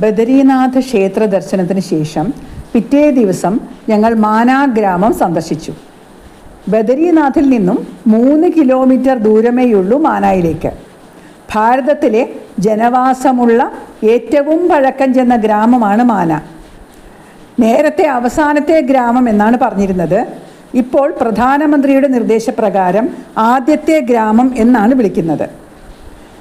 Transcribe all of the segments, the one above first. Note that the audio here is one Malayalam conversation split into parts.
ബദരീനാഥ് ക്ഷേത്ര ദർശനത്തിന് ശേഷം പിറ്റേ ദിവസം ഞങ്ങൾ മാനാ ഗ്രാമം സന്ദർശിച്ചു. ബദരീനാഥിൽ നിന്നും മൂന്ന് കിലോമീറ്റർ ദൂരമേയുള്ളൂ മാനായിലേക്ക്. ഭാരതത്തിലെ ജനവാസമുള്ള ഏറ്റവും പഴക്കം ചെന്ന ഗ്രാമമാണ് മാന. നേരത്തെ അവസാനത്തെ ഗ്രാമം എന്നാണ് പറഞ്ഞിരുന്നത്. ഇപ്പോൾ പ്രധാനമന്ത്രിയുടെ നിർദ്ദേശപ്രകാരം ആദ്യത്തെ ഗ്രാമം എന്നാണ് വിളിക്കുന്നത്.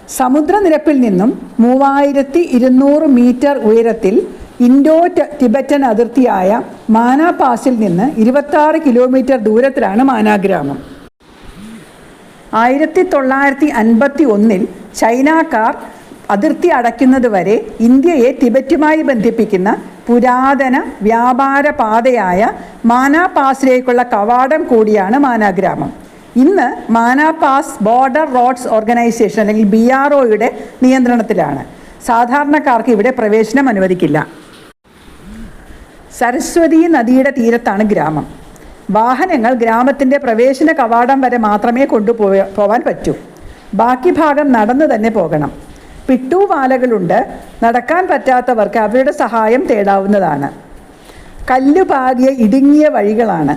സമുദ്രനിരപ്പിൽ നിന്നും മൂവായിരത്തി ഇരുന്നൂറ് മീറ്റർ ഉയരത്തിൽ ഇൻഡോ ടിബറ്റൻ അതിർത്തിയായ മാനാ പാസിൽ നിന്ന് ഇരുപത്താറ് കിലോമീറ്റർ ദൂരത്തിലാണ് മാനാ ഗ്രാമം ആയിരത്തി തൊള്ളായിരത്തി അൻപത്തി ഒന്നിൽ ചൈനക്കാർ അതിർത്തി അടയ്ക്കുന്നതുവരെ ഇന്ത്യയെ ടിബറ്റുമായി ബന്ധിപ്പിക്കുന്ന പുരാതന വ്യാപാര പാതയായ മാനാ പാസിലേക്കുള്ള കവാടം കൂടിയാണ് മാനാ ഗ്രാമം ഇന്ന് മാനാപാസ് ബോർഡർ റോഡ്സ് ഓർഗനൈസേഷൻ അല്ലെങ്കിൽ ബി ആർ ഒയുടെ നിയന്ത്രണത്തിലാണ്. സാധാരണക്കാർക്ക് ഇവിടെ പ്രവേശനം അനുവദിക്കില്ല. സരസ്വതി നദിയുടെ തീരത്താണ് ഗ്രാമം. വാഹനങ്ങൾ ഗ്രാമത്തിന്റെ പ്രവേശന കവാടം വരെ മാത്രമേ കൊണ്ടുപോയ പോവാൻ പറ്റൂ. ബാക്കി ഭാഗം നടന്നു തന്നെ പോകണം. പിട്ടുവാലകളുണ്ട് നടക്കാൻ പറ്റാത്തവർക്ക് അവരുടെ സഹായം തേടാവുന്നതാണ്. കല്ലുപാകിയ ഇടുങ്ങിയ വഴികളാണ്.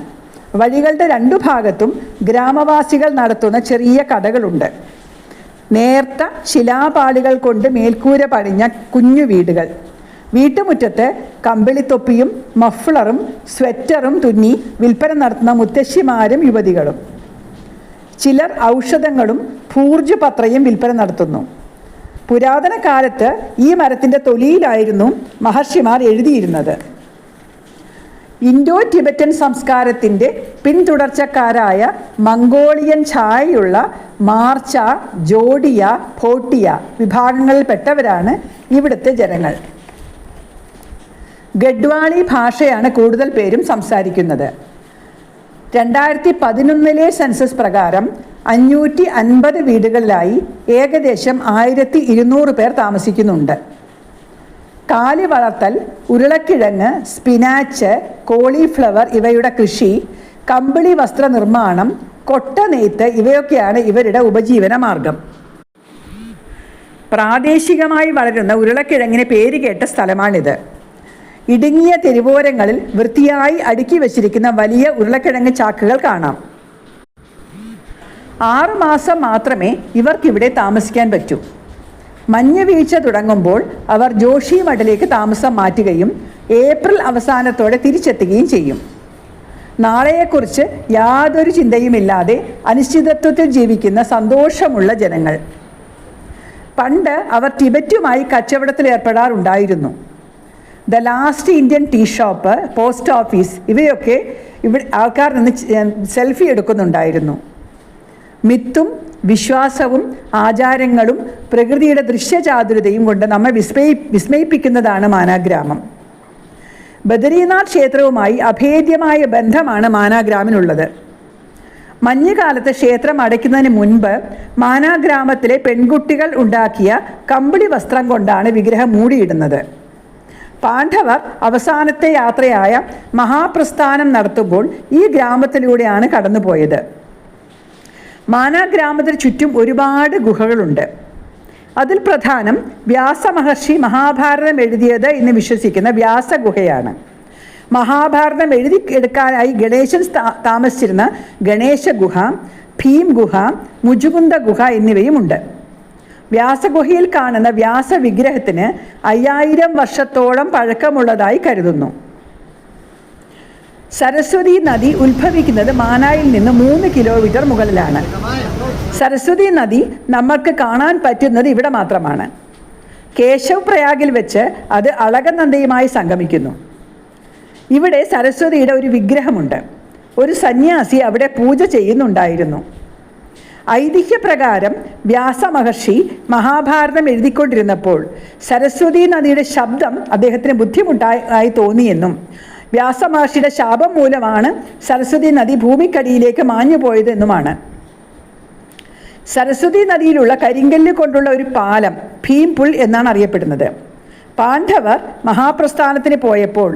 വഴികളുടെ രണ്ടു ഭാഗത്തും ഗ്രാമവാസികൾ നടത്തുന്ന ചെറിയ കടകളുണ്ട് നേർത്ത ശിലാപാളികൾ കൊണ്ട് മേൽക്കൂര പണിഞ്ഞ കുഞ്ഞു വീടുകൾ. വീട്ടുമുറ്റത്ത് കമ്പിളിത്തൊപ്പിയും മഫ്ളറും സ്വെറ്ററും തുന്നി വിൽപ്പന നടത്തുന്ന മുത്തശ്ശിമാരും യുവതികളും. ചിലർ ഔഷധങ്ങളും ഭൂർജപത്രയും വിൽപ്പന നടത്തുന്നു. പുരാതന കാലത്ത് ഈ മരത്തിന്റെ തൊലിയിലായിരുന്നു മഹർഷിമാർ എഴുതിയിരുന്നത്. ഇൻഡോ ടിബറ്റൻ സംസ്കാരത്തിന്റെ പിന്തുടർച്ചക്കാരായ മംഗോളിയൻ ഛായയുള്ള മാർച്ച ജോഡിയ ഫോട്ടിയ വിഭാഗങ്ങളിൽപ്പെട്ടവരാണ് ഇവിടുത്തെ ജനങ്ങൾ. ഗഡ്വാളി ഭാഷയാണ് കൂടുതൽ പേരും സംസാരിക്കുന്നത്. രണ്ടായിരത്തി പതിനൊന്നിലെ സെൻസസ് പ്രകാരം അഞ്ഞൂറ്റി അൻപത് വീടുകളിലായി ഏകദേശം ആയിരത്തി ഇരുന്നൂറ് പേർ താമസിക്കുന്നുണ്ട്. കാലി വളർത്തൽ ഉരുളക്കിഴങ്ങ് സ്പിനാച്ച് കോളിഫ്ലവർ ഇവയുടെ കൃഷി കമ്പിളി വസ്ത്ര നിർമ്മാണം കൊട്ട നെയ്ത്ത് ഇവയൊക്കെയാണ് ഇവരുടെ ഉപജീവന മാർഗം. പ്രാദേശികമായി വളരുന്ന ഉരുളക്കിഴങ്ങിന് പേര് കേട്ട സ്ഥലമാണിത്. ഇടുങ്ങിയ തെരുവോരങ്ങളിൽ വൃത്തിയായി അടുക്കി വച്ചിരിക്കുന്ന വലിയ ഉരുളക്കിഴങ്ങ് ചാക്കുകൾ കാണാം. ആറുമാസം മാത്രമേ ഇവർക്കിവിടെ താമസിക്കാൻ പറ്റൂ. മഞ്ഞ് വീഴ്ച തുടങ്ങുമ്പോൾ അവർ ജോഷി മഠിലേക്ക് താമസം മാറ്റുകയും ഏപ്രിൽ അവസാനത്തോടെ തിരിച്ചെത്തുകയും ചെയ്യും. നാളെയെക്കുറിച്ച് യാതൊരു ചിന്തയുമില്ലാതെ അനിശ്ചിതത്വത്തിൽ ജീവിക്കുന്ന സന്തോഷമുള്ള ജനങ്ങൾ. പണ്ട് അവർ ടിബറ്റുമായി കച്ചവടത്തിൽ ഏർപ്പെടാറുണ്ടായിരുന്നു. The last Indian tea shop post office ഇവയൊക്കെ ഇവിടെ ആൾക്കാർ നിന്ന് സെൽഫി എടുക്കുന്നുണ്ടായിരുന്നു. മിത്തും വിശ്വാസവും ആചാരങ്ങളും പ്രകൃതിയുടെ ദൃശ്യചാതുരതയും കൊണ്ട് നമ്മെ വിസ്മയി വിസ്മയിപ്പിക്കുന്നതാണ് മാനാഗ്രാമം. ബദരീനാഥ് ക്ഷേത്രവുമായി അഭേദ്യമായ ബന്ധമാണ് മാനാഗ്രാമിനുള്ളത്. മഞ്ഞുകാലത്ത് ക്ഷേത്രം അടയ്ക്കുന്നതിന് മുൻപ് മാനാഗ്രാമത്തിലെ പെൺകുട്ടികൾ ഉണ്ടാക്കിയ കമ്പിളി വസ്ത്രം കൊണ്ടാണ് വിഗ്രഹം മൂടിയിടുന്നത്. പാണ്ഡവർ അവസാനത്തെ യാത്രയായ മഹാപ്രസ്ഥാനം നടത്തുമ്പോൾ ഈ ഗ്രാമത്തിലൂടെയാണ് കടന്നുപോയത്. മാനാഗ്രാമത്തിന് ചുറ്റും ഒരുപാട് ഗുഹകളുണ്ട്. അതിൽ പ്രധാനം വ്യാസമഹർഷി മഹാഭാരതം എഴുതിയത് എന്ന് വിശ്വസിക്കുന്ന വ്യാസഗുഹയാണ് മഹാഭാരതം എഴുതി എടുക്കാനായി ഗണേശൻ താമസിച്ചിരുന്ന ഗണേശ ഗുഹ ഭീം ഗുഹ മുജുകുന്ദ ഗുഹ എന്നിവയുമുണ്ട്. വ്യാസഗുഹയിൽ കാണുന്ന വ്യാസ വിഗ്രഹത്തിന് അയ്യായിരം വർഷത്തോളം പഴക്കമുള്ളതായി കരുതുന്നു. സരസ്വതി നദി ഉത്ഭവിക്കുന്നത് മാനായിൽ നിന്ന് മൂന്ന് കിലോമീറ്റർ മുകളിലാണ്. സരസ്വതി നദി നമ്മൾക്ക് കാണാൻ പറ്റുന്നത് ഇവിടെ മാത്രമാണ്. കേശവ് പ്രയാഗിൽ വെച്ച് അത് അളകനന്ദയുമായി സംഗമിക്കുന്നു. ഇവിടെ സരസ്വതിയുടെ ഒരു വിഗ്രഹമുണ്ട്. ഒരു സന്യാസി അവിടെ പൂജ ചെയ്യുന്നുണ്ടായിരുന്നു. ഐതിഹ്യപ്രകാരം വ്യാസമഹർഷി മഹാഭാരതം എഴുതിക്കൊണ്ടിരുന്നപ്പോൾ സരസ്വതി നദിയുടെ ശബ്ദം അദ്ദേഹത്തിന് ബുദ്ധിമുട്ടായി ആയി തോന്നിയെന്നും വ്യാസമഹർഷിയുടെ ശാപം മൂലമാണ് സരസ്വതി നദി ഭൂമിക്കടിയിലേക്ക് മാഞ്ഞു പോയതെന്നുമാണ് സരസ്വതി നദിയിലുള്ള കരിങ്കല്ല് കൊണ്ടുള്ള ഒരു പാലം ഭീംപുൾ എന്നാണ് അറിയപ്പെടുന്നത്. പാണ്ഡവർ മഹാപ്രസ്ഥാനത്തിന് പോയപ്പോൾ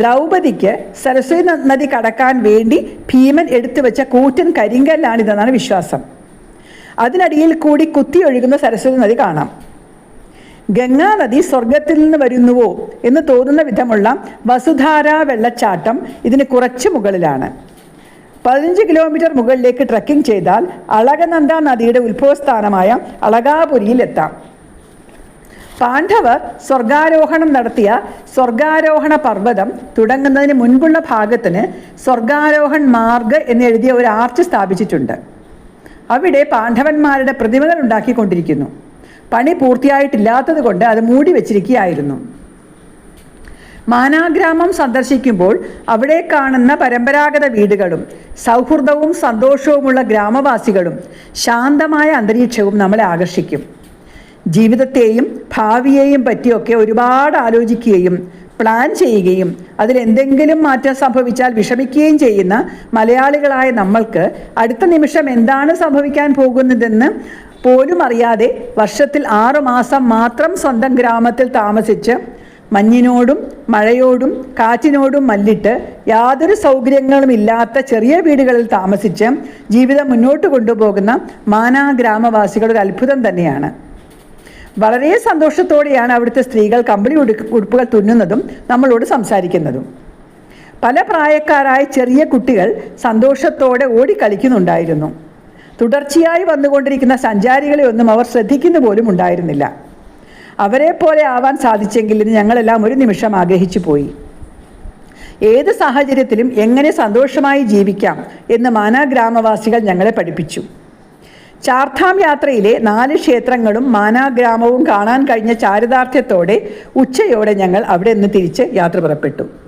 ദ്രൗപദിക്ക് സരസ്വതി നദി കടക്കാൻ വേണ്ടി ഭീമൻ എടുത്തു വെച്ച കൂറ്റൻ കരിങ്കല്ലാണിതെന്നാണ് വിശ്വാസം. അതിനടിയിൽ കൂടി കുത്തിയൊഴുകുന്ന സരസ്വതി നദി കാണാം. ഗംഗാ നദി സ്വർഗത്തിൽ നിന്ന് വരുന്നുവോ എന്ന് തോന്നുന്ന വിധമുള്ള വസുധാര വെള്ളച്ചാട്ടം ഇതിന് കുറച്ച് മുകളിലാണ്. പതിനഞ്ച് കിലോമീറ്റർ മുകളിലേക്ക് ട്രക്കിംഗ് ചെയ്താൽ അളകനന്ദ നദിയുടെ ഉത്ഭവസ്ഥാനമായ അളകാപുരിയിൽ എത്താം. പാണ്ഡവർ സ്വർഗാരോഹണം നടത്തിയ സ്വർഗാരോഹണ പർവതം തുടങ്ങുന്നതിന് മുൻപുള്ള ഭാഗത്തിന് സ്വർഗാരോഹൺ മാർഗ് എന്നെഴുതിയ ഒരു ആർച്ച് സ്ഥാപിച്ചിട്ടുണ്ട്. അവിടെ പാണ്ഡവന്മാരുടെ പ്രതിമകൾ ഉണ്ടാക്കിക്കൊണ്ടിരിക്കുന്നു. പണി പൂർത്തിയായിട്ടില്ലാത്തത് കൊണ്ട് അത് മൂടി വെച്ചിരിക്കുകയായിരുന്നു. മാനാഗ്രാമം സന്ദർശിക്കുമ്പോൾ അവിടെ കാണുന്ന പരമ്പരാഗത വീടുകളും സൗഹൃദവും സന്തോഷവുമുള്ള ഗ്രാമവാസികളും ശാന്തമായ അന്തരീക്ഷവും നമ്മളെ ആകർഷിക്കും. ജീവിതത്തെയും ഭാവിയെയും പറ്റിയൊക്കെ ഒരുപാട് ആലോചിക്കുകയും പ്ലാൻ ചെയ്യുകയും അതിലെന്തെങ്കിലും മാറ്റം സംഭവിച്ചാൽ വിഷമിക്കുകയും ചെയ്യുന്ന മലയാളികളായ നമ്മൾക്ക് അടുത്ത നിമിഷം എന്താണ് സംഭവിക്കാൻ പോകുന്നതെന്ന് പോലും അറിയാതെ വർഷത്തിൽ ആറു മാസം മാത്രം സ്വന്തം ഗ്രാമത്തിൽ താമസിച്ച് മഞ്ഞിനോടും മഴയോടും കാറ്റിനോടും മല്ലിട്ട് യാതൊരു സൗകര്യങ്ങളും ഇല്ലാത്ത ചെറിയ വീടുകളിൽ താമസിച്ച് ജീവിതം മുന്നോട്ട് കൊണ്ടുപോകുന്ന മാനാ ഗ്രാമവാസികൾ ഒരു അത്ഭുതം തന്നെയാണ്. വളരെ സന്തോഷത്തോടെയാണ് അവിടുത്തെ സ്ത്രീകൾ കമ്പിളി ഉടുപ്പുകൾ തുന്നുന്നതും നമ്മളോട് സംസാരിക്കുന്നതും. പല പ്രായക്കാരായ ചെറിയ കുട്ടികൾ സന്തോഷത്തോടെ ഓടിക്കളിക്കുന്നുണ്ടായിരുന്നു തുടർച്ചയായി വന്നുകൊണ്ടിരിക്കുന്ന സഞ്ചാരികളെ ഒന്നും അവർ ശ്രദ്ധിക്കുന്നു പോലും ഉണ്ടായിരുന്നില്ല. അവരെ പോലെ ആവാൻ സാധിച്ചെങ്കിൽ എന്ന് ഞങ്ങളെല്ലാം ഒരു നിമിഷം ആഗ്രഹിച്ചു പോയി. ഏത് സാഹചര്യത്തിലും എങ്ങനെ സന്തോഷമായി ജീവിക്കാം എന്ന് മാനാ ഗ്രാമവാസികൾ ഞങ്ങളെ പഠിപ്പിച്ചു. ചാർധാം യാത്രയിലെ നാല് ക്ഷേത്രങ്ങളും മാനാഗ്രാമവും കാണാൻ കഴിഞ്ഞ ചാരിതാർത്ഥ്യത്തോടെ ഉച്ചയോടെ ഞങ്ങൾ അവിടെ നിന്ന് തിരിച്ച് യാത്ര പുറപ്പെട്ടു.